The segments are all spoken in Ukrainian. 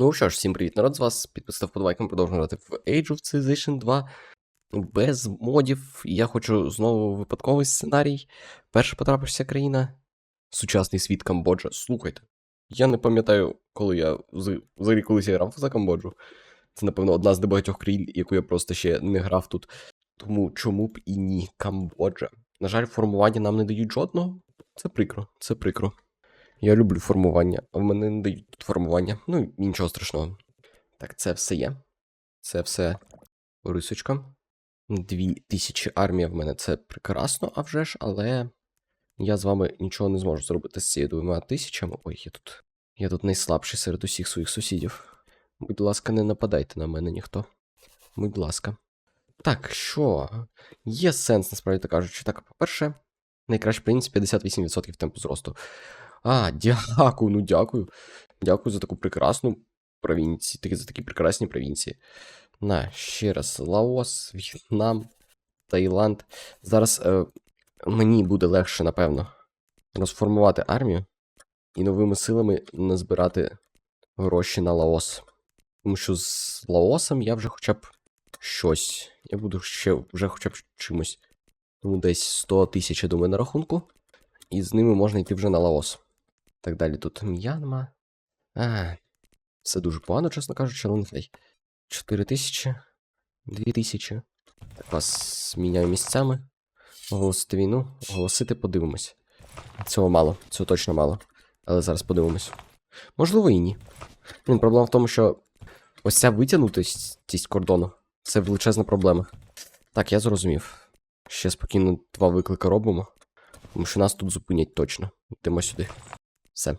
Ну що ж, всім привіт, народ з вас. Підписав подвайком, продовжуємо грати в Age of Civilization 2 без модів. Я хочу знову випадковий сценарій. Перша потрапився країна. Сучасний світ Камбоджа. Слухайте. Я не пам'ятаю, коли я взагалі колись я грав за Камбоджу. Це, напевно, одна з небагатьох країн, яку я просто ще не грав тут. Тому чому б і ні, Камбоджа. На жаль, формування нам не дають жодного. Це прикро, це прикро. Я люблю формування, а в мене не дають тут формування. Ну, нічого страшного. Так, це все є. Це все рисочка. Дві тисячі армія в мене це прекрасно, а вже ж, але я з вами нічого не зможу зробити з цією двома тисячами. Ой, я тут. Я тут найслабший серед усіх своїх сусідів. Будь ласка, не нападайте на мене ніхто. Будь ласка. Так, що? Є сенс, насправді так кажучи. Так, по-перше, найкращий принц 58% темпу зросту. А, дякую, ну дякую. Дякую за таку прекрасну провінцію, такі, за такі прекрасні провінції. На, ще раз, Лаос, В'єтнам, Таїланд. Зараз е, мені буде легше, напевно, розформувати армію і новими силами назбирати гроші на Лаос. Тому що з Лаосом я вже хоча б щось. Я буду ще вже хоча б чимось. Тому десь 100 тисяч, я думаю, на рахунку. І з ними можна йти вже на Лаос. Так далі тут М'янма. А, все дуже погано, чесно кажучи, але нехай. 4 тисячі, 2 тисячі. Так, вас міняю місцями. Оголосити війну, оголосити, подивимось. Цього мало, цього точно мало. Але зараз подивимось. Можливо, і ні. Блін, проблема в тому, що ось ця витягнутість кордону це величезна проблема. Так, я зрозумів. Ще спокійно два виклики робимо. Тому що нас тут зупинять точно. Йдемо сюди. Все.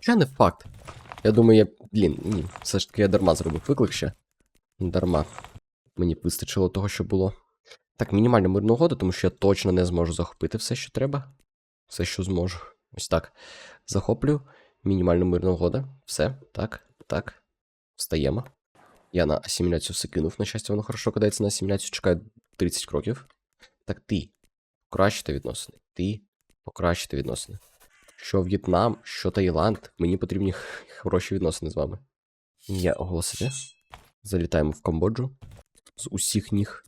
Ще не факт. Я думаю, я. Блін, ні, все ж таки я дарма зробив виклик ще. Дарма. Мені вистачило того, що було. Так, мінімальна мирна угода, тому що я точно не зможу захопити все, що треба. Все, що зможу. Ось так. Захоплю. Мінімальна мирна угода. Все. Так, так. Встаємо. Я на асиміляцію все кинув. На щастя, воно хорошо кидається на асиміляцію. Чекаю 30 кроків. Так, ти. Покращити відносини. Ти покращити відносини. Що В'єтнам, що Таїланд, мені потрібні хороші відносини з вами. Я оголосити. Залітаємо в Камбоджу. З усіх ніг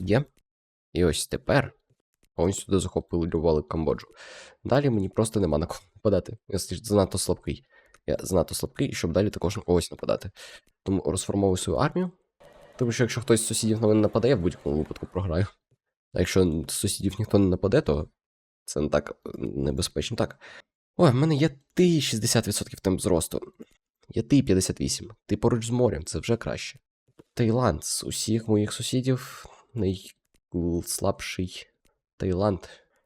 є. І ось тепер повністю сюди захоплювали Камбоджу. Далі мені просто нема на кого нападати. Я занадто слабкий. Я занадто слабкий, щоб далі також на когось нападати. Тому розформовую свою армію. Тому що якщо хтось з сусідів на мене нападе, я в будь-якому випадку програю. А якщо з сусідів ніхто не нападе, то це не так е, небезпечно. Так. Ой, в мене є ти 60% темп зросту. Є ти 58. Ти поруч з морем, це вже краще. Таїланд з усіх моїх сусідів найслабший Таїланд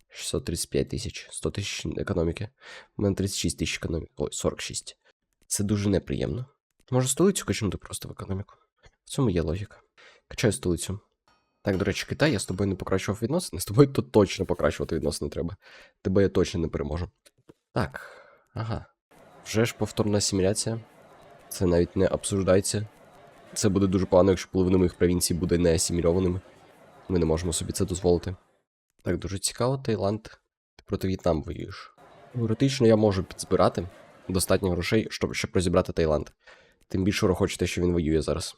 635 тисяч, 100 тисяч економіки. У мене 36 тисяч економіки. Ой, 46. Це дуже неприємно. Може столицю качнути просто в економіку. В цьому є логіка. Качаю столицю. Так, до речі, Китай, я з тобою не покращував відносини. З тобою то точно покращувати відносини треба. Тебе я точно не переможу. Так, ага. Вже ж повторна асиміляція. Це навіть не обсуждається. Це буде дуже погано, якщо половина моїх провінцій буде не асимільованими. Ми не можемо собі це дозволити. Так, дуже цікаво, Таїланд. Ти проти В'єтнам воюєш. Теоретично я можу підзбирати достатньо грошей, щоб, щоб розібрати Таїланд. Тим більше ураховуючи те, що він воює зараз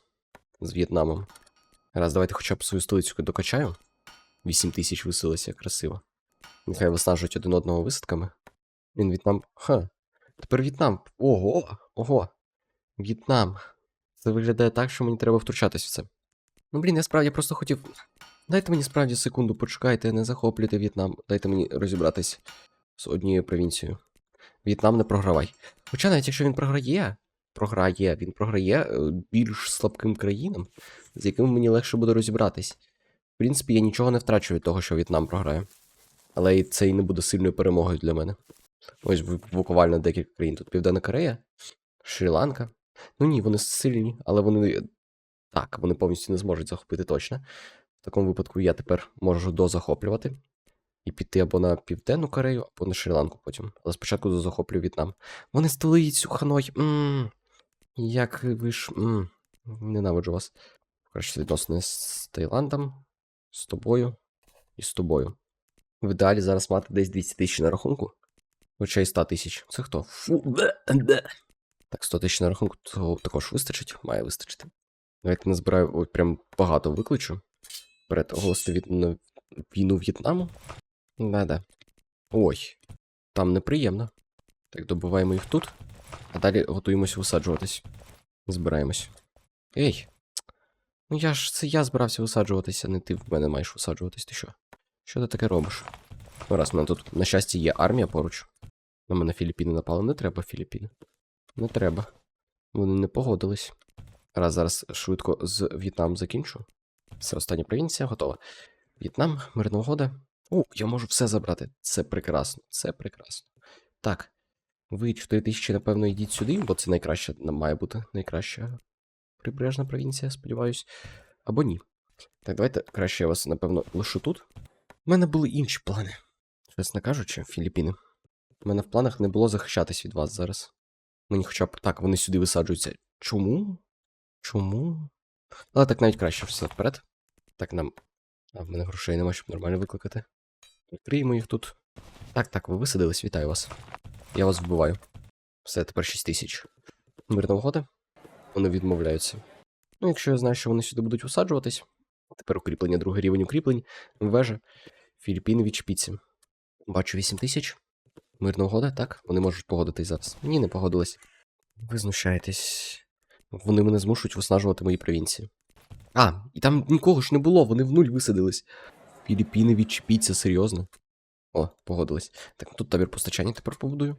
з В'єтнамом. Раз, давайте хоча б свою столицю докачаю. 8 тисяч висилося, красиво. Нехай виснажують один одного висадками. Він В'єтнам. Ха. Тепер В'єтнам. Ого! Ого! В'єтнам. Це виглядає так, що мені треба втручатись в це. Ну, блін, я справді просто хотів. Дайте мені справді секунду, почекайте, не захоплюйте В'єтнам. Дайте мені розібратись з однією провінцією. В'єтнам не програвай. Хоча навіть якщо він програє, програє, він програє е, більш слабким країнам, з якими мені легше буде розібратись. В принципі, я нічого не втрачу від того, що В'єтнам програє. Але це і не буде сильною перемогою для мене. Ось буквально декілька країн. Тут Південна Корея, Шрі-Ланка. Ну ні, вони сильні, але вони. Так, вони повністю не зможуть захопити точно. В такому випадку я тепер можу дозахоплювати і піти або на Південну Корею, або на Шрі-Ланку потім. Але спочатку дозахоплю В'єтнам. Вони столицю Ханой. Ммм. Як ви ж. Ммм. Ненавиджу вас. Краще відносини з Таїландом, з тобою і з тобою. В ідеалі зараз мати десь 200 тисяч на рахунку. Хоча й 100 тисяч. Це хто? Фу, де, де. Так, 100 тисяч на рахунку того також вистачить, має вистачити. Давайте назбираю ой, прям багато викличу. Перед оголосити від... війну В'єтнаму. Да-да. Ой, там неприємно. Так, добуваємо їх тут, а далі готуємося висаджуватись. Збираємось. Ей! Ну я ж це я збирався висаджуватися, не ти в мене маєш висаджуватись, ти що? Що ти таке робиш? Ну, раз в мене тут, на щастя, є армія поруч. На мене Філіппіни напали. Не треба Філіппіни. Не треба. Вони не погодились. Раз зараз швидко з В'єтнам закінчу. Все, остання провінція готова. В'єтнам, мирна угода. О, я можу все забрати. Це прекрасно, це прекрасно. Так. Ви 4 тисячі, напевно, йдіть сюди, бо це найкраща, має бути найкраща прибережна провінція, сподіваюсь. Або ні. Так, давайте краще я вас, напевно, лишу тут. У мене були інші плани. Чесно кажучи, Філіппіни. У мене в планах не було захищатись від вас зараз. Мені хоча б так, вони сюди висаджуються. Чому? Чому? Але так навіть краще все вперед. Так нам. А в мене грошей нема, щоб нормально викликати. Відкриємо їх тут. Так, так, ви висадились, вітаю вас. Я вас вбиваю. Все, тепер 6 тисяч. Мирна угода. Вони відмовляються. Ну, якщо я знаю, що вони сюди будуть висаджуватись. Тепер укріплення, другий рівень укріплень, вежа, Філіппіни відчепіться. Бачу 8 тисяч. Мирна угода, так? Вони можуть погодитись зараз. Ні, не погодились. Ви знущаєтесь. Вони мене змушують виснажувати мої провінції. А, і там нікого ж не було, вони в нуль висадились. Філіппіни відчепіться, серйозно. О, погодились. Так, тут табір постачання тепер побудую.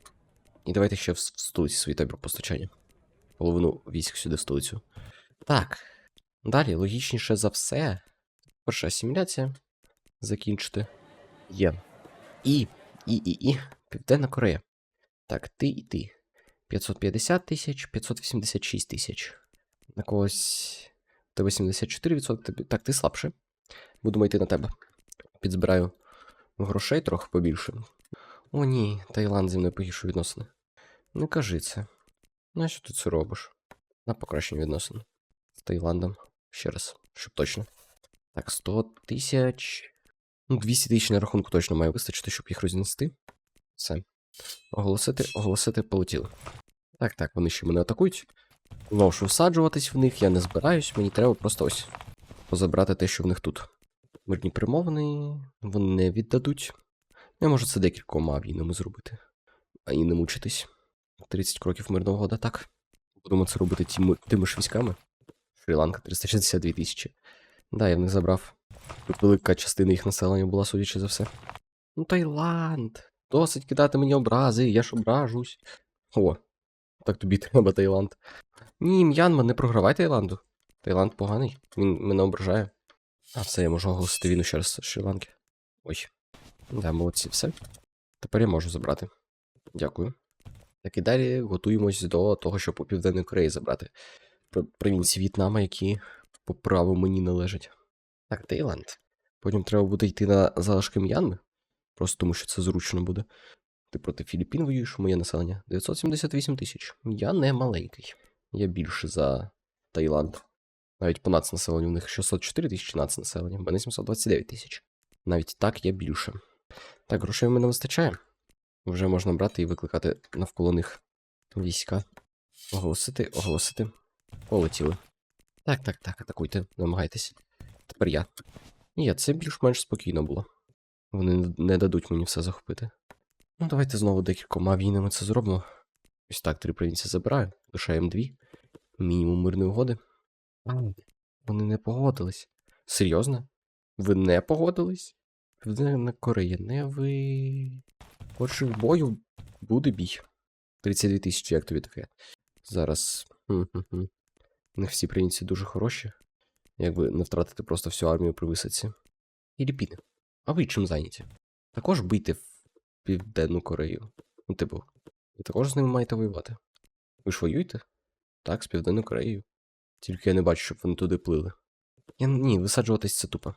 І давайте ще в, столиці свій табір постачання. Половину військ сюди в столицю. Так. Далі, логічніше за все. Перша асиміляція. Закінчити. Є. І, і, і, і. Південна Корея. Так, ти і ти. 550 тисяч, 586 тисяч. На когось. 74%. тобі- Так, ти слабше. Будемо йти на тебе. Підзбираю грошей трохи побільше. О, ні, Таїланд зі мною погіршує відносини. Не кажи це. Нащо ти це робиш? На покращення відносин. З Таїландом. Ще раз, щоб точно. Так, 100 тисяч. Ну, 200 тисяч на рахунку точно має вистачити, щоб їх рознести. Все. Оголосити, оголосити, полетіли. Так, так, вони ще мене атакують. Знову ж всаджуватись в них, я не збираюсь, мені треба просто ось позабрати те, що в них тут. Мирні примовини, вони не віддадуть. Я можу це декількома війнами зробити. А і не мучитись. 30 кроків мирного года, так. Будемо це робити тими, тими ж військами. Шрі-Ланка 362 тисячі. Да, я в них забрав. Тут велика частина їх населення була, судячи за все. Ну, Таїланд. Досить кидати мені образи, я ж ображусь. О, так тобі треба Таїланд. Ні, М'янма, не програвай Таїланду. Таїланд поганий, він мене ображає. А все, я можу оголосити війну ще раз Шрі-Ланки. Ой. Да, молодці, все. Тепер я можу забрати. Дякую. Так і далі готуємось до того, щоб у Південної Кореї забрати Про- провінції В'єтнама, які по праву мені належать. Так, Таїланд. Потім треба буде йти на залишки М'янми. Просто тому, що це зручно буде. Ти проти Філіппін воюєш, моє населення 978 тисяч. Я не маленький. Я більше за Таїланд. Навіть по нацнаселенню в них 604 тисячі нацнаселення, в мене 729 тисяч. Навіть так я більше. Так, грошей мене вистачає. Вже можна брати і викликати навколо них війська. Оголосити, оголосити. Полетіли. Так, так, так, атакуйте, намагайтесь. Тепер я. Ні, це більш-менш спокійно було. Вони не дадуть мені все захопити. Ну, давайте знову декількома війнами це зробимо. Ось так, три провінції забираю, лишаємо дві. Мінімум мирної угоди. Вони не погодились. Серйозно? Ви не погодились? Південна Корея, не ви. Отже, в бою буде бій. 32 тисячі, як тобі таке? Зараз. Них всі провінції дуже хороші. Якби не втратити просто всю армію при висадці. Філіппіни. А ви чим зайняті? Також бийте в Південну Корею. Ну, типу, ви також з ними маєте воювати. Ви ж воюєте? Так, з Південною Кореєю. Тільки я не бачу, щоб вони туди плили. Я ні, висаджуватись це тупо.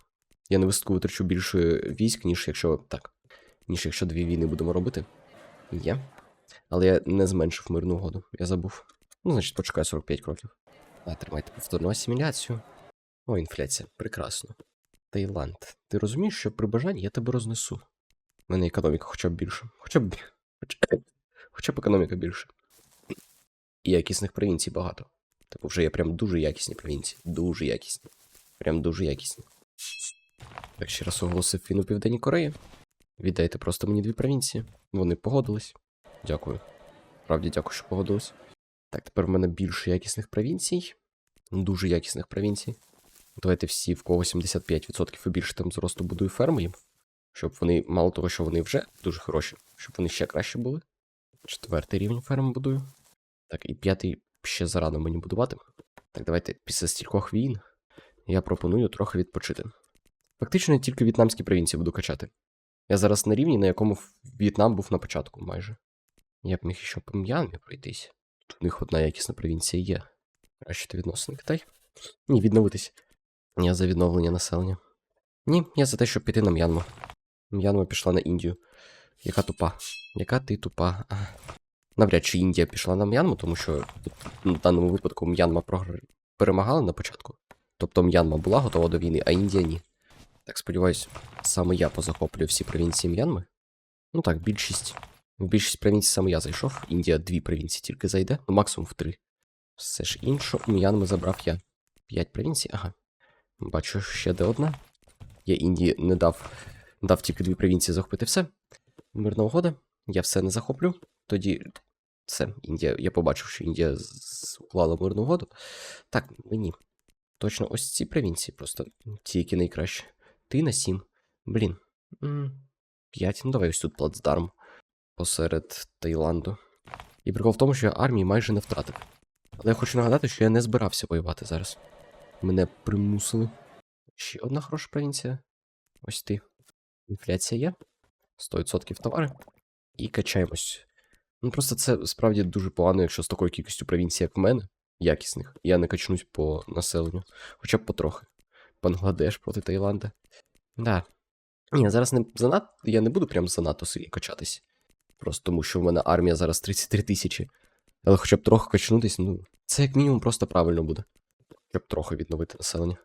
Я на висадку витрачу більше військ, ніж якщо. так. Ніж якщо дві війни будемо робити. Є. Але я не зменшив мирну угоду. Я забув. Ну, значить, почекаю 45 кроків. А, тримайте повторну асиміляцію. О, інфляція. Прекрасно. Таїланд. Ти розумієш, що при бажанні я тебе рознесу. У мене економіка хоча б більше. Хоча б. Хоча, б економіка більше. і якісних провінцій багато. Типу, вже є прям дуже якісні провінції. Дуже якісні. Прям дуже якісні. Так ще раз оголосив він у Південній Кореї. Віддайте просто мені дві провінції. Вони погодились. Дякую. Правді дякую, що погодились. Так, тепер в мене більше якісних провінцій. Дуже якісних провінцій. Давайте всі, в кого 75% і більше там зросту будую ферми. Щоб вони, мало того, що вони вже дуже хороші, щоб вони ще краще були. Четвертий рівень ферми будую. Так, і п'ятий ще зарано мені будувати. Так, давайте після стількох війн я пропоную трохи відпочити. Фактично я тільки в'єтнамські провінції буду качати. Я зараз на рівні, на якому В'єтнам був на початку майже. Я б міг ще по М'янмі пройтись. Тут у них одна якісна провінція є. Краще відносини Китай. Ні, відновитись. Я за відновлення населення. Ні, я за те, щоб піти на М'янму. М'янма пішла на Індію. Яка тупа. Яка ти тупа. Навряд чи Індія пішла на М'янму, тому що в даному випадку М'янма прогр... перемагала на початку. Тобто М'янма була готова до війни, а Індія ні. Так сподіваюсь, саме я позахоплюю всі провінції М'янми. Ну так, більшість. В більшість провінцій саме я зайшов. Індія дві провінції тільки зайде, ну максимум в три. Все ж інше М'янми забрав я. П'ять провінцій, ага. Бачу, ще де одна. Я Індії не дав. Дав тільки дві провінції захопити все. Мирна угода. Я все не захоплю. Тоді все, Індія. Я побачив, що Індія уклала мирну угоду. Так, мені. Точно ось ці провінції, просто ті, які найкращі. Ти на сім. Блін. П'ять. Ну давай ось тут плацдарм. Посеред Таїланду. І прикол в тому, що я армії майже не втратив. Але я хочу нагадати, що я не збирався воювати зараз. Мене примусили. Ще одна хороша провінція. Ось ти. Інфляція є. 100% товари. І качаємось. Ну просто це справді дуже погано, якщо з такою кількістю провінцій, як в мене, якісних, я не качнусь по населенню. Хоча б потрохи. Бангладеш проти Таїланда. Да. Ні, зараз не занадто. Я не буду прям занадто сильно качатись. Просто тому, що в мене армія зараз 33 тисячі. Але хоча б трохи качнутись, ну, це як мінімум просто правильно буде. Щоб трохи відновити населення.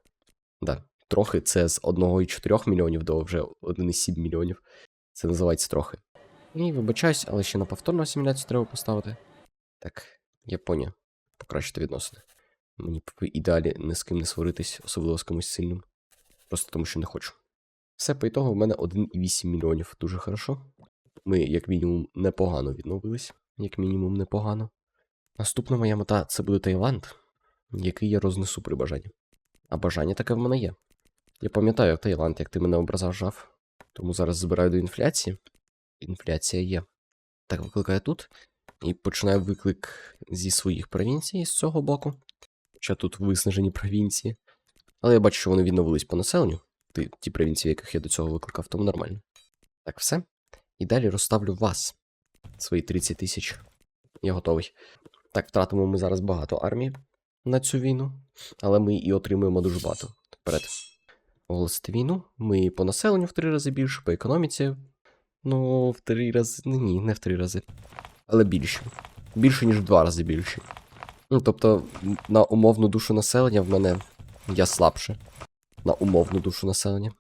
Да. Трохи це з 1,4 мільйонів до вже 1,7 мільйонів. Це називається трохи. І вибачаюсь, але ще на повторну асиміляцію треба поставити. Так, Японія. Покращити відносини. Мені б ідеалі ні з ким не сваритись, особливо з кимось сильним. Просто тому що не хочу. Все по ітогу в мене 1,8 мільйонів. Дуже хорошо. Ми, як мінімум, непогано відновились. Як мінімум, непогано. Наступна моя мета це буде Таїланд, який я рознесу при бажанні. А бажання таке в мене є. Я пам'ятаю Таїланд, як ти мене образажав. Тому зараз збираю до інфляції. Інфляція є. Так, викликаю тут. І починаю виклик зі своїх провінцій з цього боку. Хоча тут виснажені провінції. Але я бачу, що вони відновились по населенню. Ті, ті провінції, яких я до цього викликав, тому нормально. Так, все. І далі розставлю вас. Свої 30 тисяч. Я готовий. Так, втратимо ми зараз багато армії на цю війну, але ми і отримуємо дуже багато. Вперед. Оголосити війну. Ми по населенню в три рази більше, по економіці. Ну, в три рази. Ну, ні, не в три рази. Але більше. Більше, ніж в два рази більше. Ну, тобто, на умовну душу населення в мене я слабше. На умовну душу населення.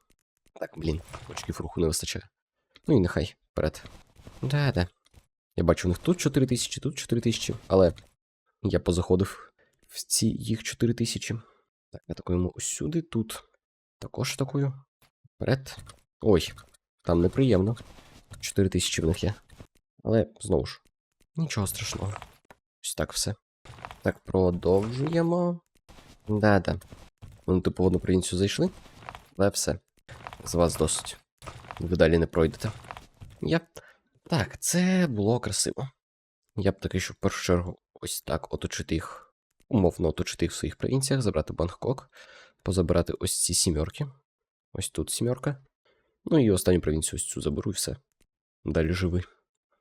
Так, блін, очків руху не вистачає. Ну і нехай, вперед. Да-да. Я бачу, у них тут 4 тисячі, тут 4 тисячі, але я позаходив в ці їх 4 тисячі. Так, атакуємо ось сюди, тут. Також атакую. Вперед. Ой, там неприємно. 4 тисячі в них є. Але знову ж, нічого страшного. Ось так все. Так, продовжуємо. Да-да. Вони типу в провінцію зайшли. Але все. З вас досить. Ви далі не пройдете. Я. Так, це було красиво. Я б таки, що в першу чергу ось так оточити їх, умовно оточити їх в своїх провінціях, забрати Бангкок, позабирати ось ці сімерки. Ось тут сімерка. Ну і останню провінцію ось цю заберу і все. Далі живи.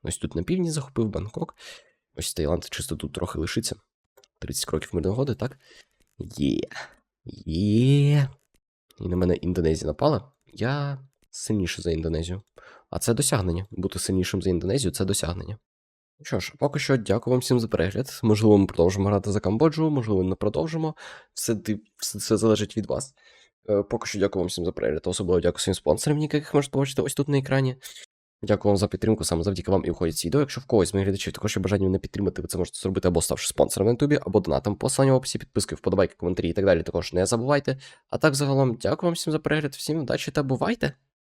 Ось тут на півдні захопив Бангкок. Ось Таїланд чисто тут трохи лишиться. 30 кроків мирної годи, так? Є. Є. І на мене Індонезія напала. Я сильніше за Індонезію. А це досягнення. Бути сильнішим за Індонезію це досягнення. Ну Що ж, поки що дякую вам всім за перегляд. Можливо, ми продовжимо грати за Камбоджу, можливо, не продовжимо. Все, все, все залежить від вас. Е, Поки що дякую вам всім за перегляд. Особливо дякую своїм спонсорам, яких можете побачити ось тут на екрані. Дякую вам за підтримку, саме завдяки вам і входять ці. Якщо в когось з моїх глядачів також є бажання мене підтримати, ви це можете зробити або ставши спонсором на ютубі, або донатом по останньому описі, підписки, вподобайки, коментарі і так далі. Також не забувайте. А так загалом, дякую вам всім за перегляд, всім удачі та бувайте!